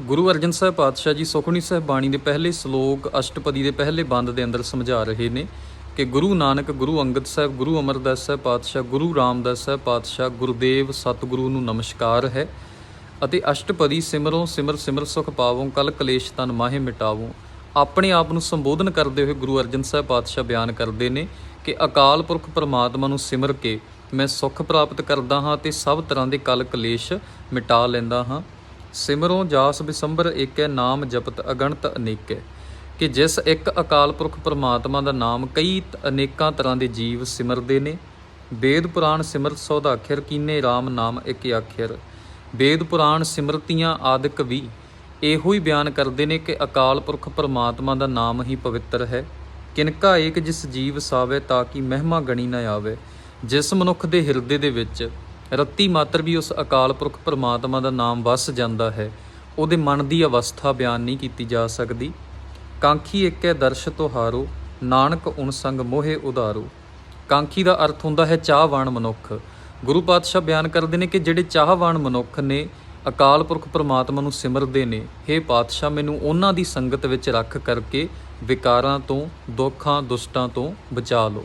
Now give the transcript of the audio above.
ਗੁਰੂ ਅਰਜਨ ਸਾਹਿਬ ਪਾਤਸ਼ਾਹ ਜੀ ਸੁਖਣੀ ਸਾਹਿਬ ਬਾਣੀ ਦੇ ਪਹਿਲੇ ਸ਼ਲੋਕ ਅਸ਼ਟਪਦੀ ਦੇ ਪਹਿਲੇ ਬੰਦ ਦੇ ਅੰਦਰ ਸਮਝਾ ਰਹੇ ਨੇ ਕਿ ਗੁਰੂ ਨਾਨਕ, ਗੁਰੂ ਅੰਗਦ ਸਾਹਿਬ, ਗੁਰੂ ਅਮਰਦਾਸ ਸਾਹਿਬ ਪਾਤਸ਼ਾਹ, ਗੁਰੂ ਰਾਮਦਾਸ ਸਾਹਿਬ ਪਾਤਸ਼ਾਹ, ਗੁਰਦੇਵ ਸਤਿਗੁਰੂ ਨੂੰ ਨਮਸਕਾਰ ਹੈ ਅਤੇ ਅਸ਼ਟਪਦੀ ਸਿਮਰੋ ਸਿਮਰ ਸਿਮਰ ਸੁਖ ਪਾਵੋ, ਕਲ ਕਲੇਸ਼ ਤਨ ਮਾਹੇ ਮਿਟਾਵੋ, ਆਪਣੇ ਆਪ ਨੂੰ ਸੰਬੋਧਨ ਕਰਦੇ ਹੋਏ ਗੁਰੂ ਅਰਜਨ ਸਾਹਿਬ ਪਾਤਸ਼ਾਹ ਬਿਆਨ ਕਰਦੇ ਨੇ ਕਿ ਅਕਾਲ ਪੁਰਖ ਪਰਮਾਤਮਾ ਨੂੰ ਸਿਮਰ ਕੇ ਮੈਂ ਸੁਖ ਪ੍ਰਾਪਤ ਕਰਦਾ ਹਾਂ ਤੇ ਸਭ ਤਰ੍ਹਾਂ ਦੇ ਕਲ ਕਲੇਸ਼ ਮਿਟਾ ਲੈਂਦਾ ਹਾਂ। ਸਿਮਰੋਂ ਜਾਸ ਬਿਸੰਬਰ ਏਕੈ ਨਾਮ ਜਪਤ ਅਗਣਤ ਅਨੇਕੈ, ਕਿ ਜਿਸ ਇੱਕ ਅਕਾਲ ਪੁਰਖ ਪਰਮਾਤਮਾ ਦਾ ਨਾਮ ਕਈ ਅਨੇਕਾਂ ਤਰ੍ਹਾਂ ਦੇ ਜੀਵ ਸਿਮਰਦੇ ਨੇ। ਵੇਦ ਪੁਰਾਣ ਸਿਮਰਤ ਸੌਦਾ ਅਖਰ ਕੀਨੇ RAM ਨਾਮ ਇੱਕ ਅਖਰ ਵੇਦ ਪੁਰਾਣ ਸਿਮਰਤੀਆਂ ਆਦਿਕ ਵੀ ਇਹੋ ਹੀ ਬਿਆਨ ਕਰਦੇ ਨੇ ਕਿ ਅਕਾਲ ਪੁਰਖ ਪਰਮਾਤਮਾ ਦਾ ਨਾਮ ਹੀ ਪਵਿੱਤਰ ਹੈ। ਕਿਨਕਾ ਏਕ ਜਿਸ ਜੀਵ ਸਾਵੇ ਤਾਂ ਕਿ ਮਹਿਮਾ ਗਣੀ ਨਾ ਆਵੇ, ਜਿਸ ਮਨੁੱਖ ਦੇ ਹਿਰਦੇ ਦੇ ਵਿੱਚ ਰੱਤੀ ਮਾਤਰ ਵੀ ਉਸ ਅਕਾਲ ਪੁਰਖ ਪਰਮਾਤਮਾ ਦਾ ਨਾਮ ਵਸ ਜਾਂਦਾ ਹੈ। ਉਹਦੇ ਮਨ ਦੀ ਅਵਸਥਾ ਬਿਆਨ ਨਹੀਂ ਕੀਤੀ ਜਾ ਸਕਦੀ। ਕਾਂਖੀ ਇੱਕ ਹੈ ਦਰਸ਼ ਤੁਹਾਰੋ, ਨਾਨਕ ਉਨ ਸੰਗ ਮੋਹਿ ਉਦਾਰੋ ਕਾਂਖੀ ਦਾ ਅਰਥ ਹੁੰਦਾ ਹੈ ਚਾਹਵਾਨ ਮਨੁੱਖ। ਗੁਰੂ ਪਾਤਸ਼ਾਹ ਬਿਆਨ ਕਰਦੇ ਨੇ ਕਿ ਜਿਹੜੇ ਚਾਹਵਾਨ ਮਨੁੱਖ ਨੇ, ਅਕਾਲ ਪੁਰਖ ਪਰਮਾਤਮਾ ਨੂੰ ਸਿਮਰਦੇ ਨੇ हे ਪਾਤਸ਼ਾਹ, ਮੈਨੂੰ ਉਹਨਾਂ ਦੀ ਸੰਗਤ ਵਿੱਚ ਰੱਖ ਕਰਕੇ ਵਿਕਾਰਾਂ ਤੋਂ, ਦੁੱਖਾਂ, ਦੁਸ਼ਟਾਂ ਤੋਂ ਬਚਾ ਲਓ।